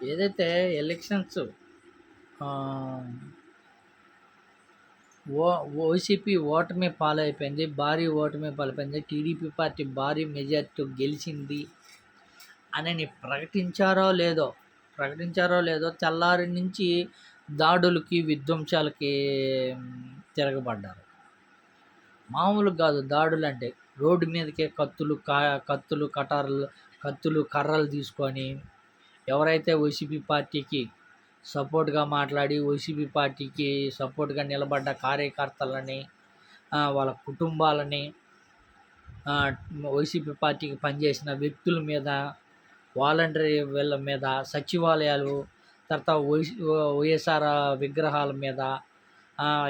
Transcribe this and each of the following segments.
ఏదైతే ఎలక్షన్స్ ఓ వైసీపీ ఓటమి పాలైపోయింది భారీ ఓటమి పాలైపోయింది టీడీపీ పార్టీ భారీ మెజార్టీతో గెలిచింది అని ప్రకటించారో లేదో ప్రకటించారో లేదో తెల్లారి నుంచి దాడులకి విధ్వంసాలకి తిరగబడ్డారు మామూలు కాదు దాడులు అంటే రోడ్డు మీదకే కత్తులు కా కత్తులు కటార్లు కత్తులు కర్రలు తీసుకొని ఎవరైతే వైసీపీ పార్టీకి సపోర్ట్గా మాట్లాడి వైసీపీ పార్టీకి సపోర్ట్గా నిలబడ్డ కార్యకర్తలని వాళ్ళ కుటుంబాలని వైసీపీ పార్టీకి పనిచేసిన వ్యక్తుల మీద వాలంటరీ వీళ్ళ మీద సచివాలయాలు తర్వాత వైస్ వైఎస్ఆర్ విగ్రహాల మీద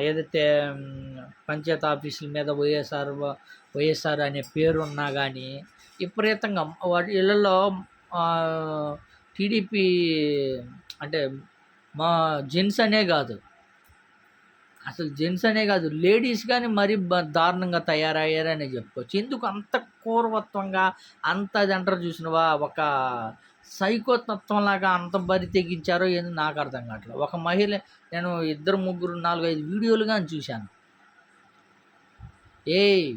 ఏదైతే పంచాయత్ ఆఫీసుల మీద వైఎస్ఆర్ వైఎస్ఆర్ అనే పేరున్నా కానీ విపరీతంగా వాటి ఇళ్ళల్లో టీడీపీ అంటే మా జెంట్స్ అనే కాదు. అసలు జెంట్స్ అనే కాదు. లేడీస్ కానీ మరీ దారుణంగా తయారయ్యారని చెప్పుకోవచ్చు. ఎందుకు అంత కూరవత్వంగా అంత అది అంటారు చూసినవా? ఒక సైకోతత్వంలాగా అంత బరి తెగించారో ఏంది నాకు అర్థం కావట్లేదు. ఒక మహిళ నేను ఇద్దరు ముగ్గురు నాలుగు ఐదు వీడియోలు కానీ చూశాను. ఏయ్!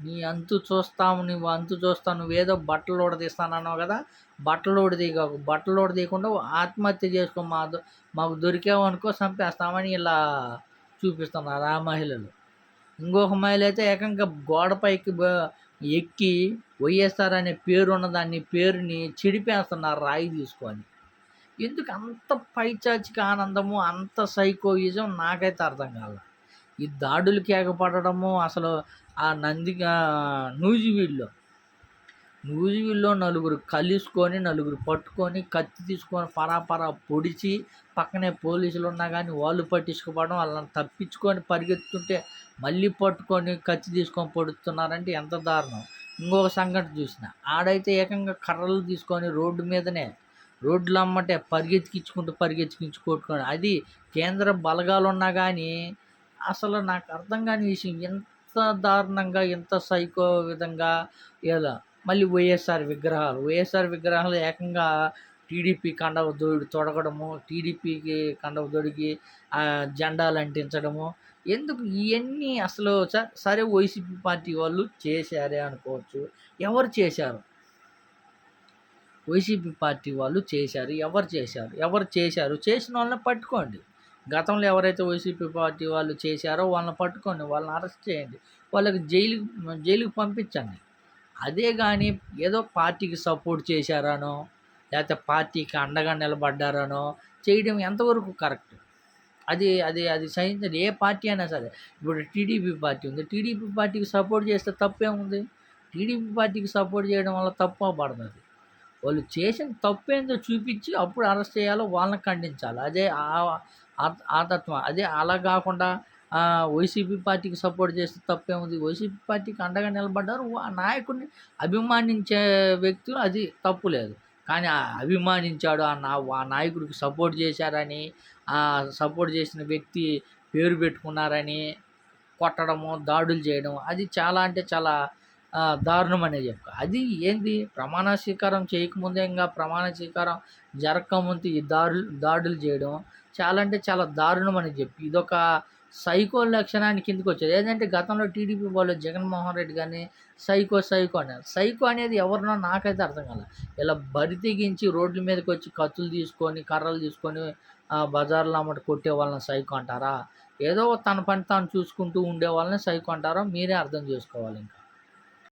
నీ అంతు చూస్తావు నువ్వు అంతు చూస్తావు నువ్వేదో బట్టలు ఉడదీస్తానన్నావు కదా బట్టలు ఉడదీయకు బట్టలు ఉడదీయకుండా ఆత్మహత్య చేసుకో మా మాకు దొరికావు అనుకో చంపేస్తామని ఇలా చూపిస్తున్నారు ఆ మహిళలు. ఇంకొక మహిళ అయితే ఏకంగా గోడపైకి ఎక్కి వైఎస్ఆర్ అనే పేరు ఉన్నదాన్ని పేరుని చెడిపేస్తున్నారు రాయి తీసుకొని. ఎందుకు అంత పైచాచిక ఆనందము అంత సైకోయిజం నాకైతే అర్థం కాలేదు ఈ దాడులు కేకపడము అసలు ఆ నంది నూజివీడులో. నూజివీడులో నలుగురు కలుసుకొని నలుగురు పట్టుకొని కత్తి తీసుకొని పరాపరా పొడిచి పక్కనే పోలీసులు ఉన్నా కానీ వాళ్ళు పట్టించుకోవడం వాళ్ళని తప్పించుకొని పరిగెత్తుంటే మళ్ళీ పట్టుకొని కత్తి తీసుకొని పొడుస్తున్నారంటే ఎంత దారుణం. ఇంకొక సంఘటన చూసిన. ఆడైతే ఏకంగా కర్రలు తీసుకొని రోడ్డు మీదనే రోడ్లు అమ్మటే పరిగెత్తికించుకుంటూ పరిగెత్తికించుకొట్టుకొని అది కేంద్ర బలగాలు ఉన్నా కానీ అసలు నాకు అర్థం కాని విషయం ఎంత దారుణంగా ఎంత సైకో విధంగా ఇలా మళ్ళీ వైఎస్ఆర్ విగ్రహాలు. వైఎస్ఆర్ విగ్రహాలు ఏకంగా టీడీపీ కండవ దొడి తొడగడము టీడీపీకి కండవ దొడిగి జెండాలు అంటించడము. ఎందుకు ఇవన్నీ అసలు సరే వైసీపీ పార్టీ వాళ్ళు చేశారే అనుకోవచ్చు. ఎవరు చేశారు? వైసీపీ పార్టీ వాళ్ళు చేశారు. ఎవరు చేశారు? ఎవరు చేశారు? చేసిన వాళ్ళని పట్టుకోండి. గతంలో ఎవరైతే వైసీపీ పార్టీ వాళ్ళు చేశారో వాళ్ళని పట్టుకొని వాళ్ళని అరెస్ట్ చేయండి. వాళ్ళకి జైలు జైలుకి పంపించండి. అదే కానీ ఏదో పార్టీకి సపోర్ట్ చేశారనో లేకపోతే పార్టీకి అండగా నిలబడ్డారనో చేయడం ఎంతవరకు కరెక్ట్? అది అది అది సహించదు ఏ పార్టీ అయినా సరే. ఇప్పుడు టీడీపీ పార్టీ ఉంది. టీడీపీ పార్టీకి సపోర్ట్ చేస్తే తప్పేముంది టీడీపీ పార్టీకి సపోర్ట్ చేయడం వల్ల తప్పు పడుతుంది వాళ్ళు చేసిన తప్పేందో చూపించి అప్పుడు అరెస్ట్ చేయాలో వాళ్ళని ఖండించాలి. అదే ఆ తత్వం. అదే అలా కాకుండా వైసీపీ పార్టీకి సపోర్ట్ చేస్తే తప్పేముంది? వైసీపీ పార్టీకి అండగా నిలబడ్డారు. ఆ నాయకుడిని అభిమానించే వ్యక్తులు అది తప్పు లేదు. కానీ అభిమానించాడు ఆ నా ఆ నాయకుడికి సపోర్ట్ చేశారని సపోర్ట్ చేసిన వ్యక్తి పేరు పెట్టుకున్నారని కొట్టడము దాడులు చేయడం అది చాలా అంటే చాలా దారుణం అనే చెప్పు అది ఏంది? ప్రమాణ స్వీకారం చేయకముందే ఇంకా ప్రమాణ స్వీకారం జరగకముందు ఈ దాడులు దాడులు చేయడం చాలా అంటే చాలా దారుణం అని చెప్పి. ఇదొక సైకో లక్షణానికి కిందకి వచ్చేది. ఏంటంటే గతంలో టీడీపీ వాళ్ళు జగన్మోహన్ రెడ్డి కానీ సైకో సైకో అన్నారు. సైకో అనేది ఎవరినో నాకైతే అర్థం కాల. ఇలా బరి తెగించి రోడ్ల మీదకి వచ్చి కత్తులు తీసుకొని కర్రలు తీసుకొని బజార్లో అమ్మటి కొట్టే వాళ్ళని సైకో అంటారా? ఏదో తన పని తాను చూసుకుంటూ ఉండే వాళ్ళని సైకో అంటారో మీరే అర్థం చేసుకోవాలి ఇంకా.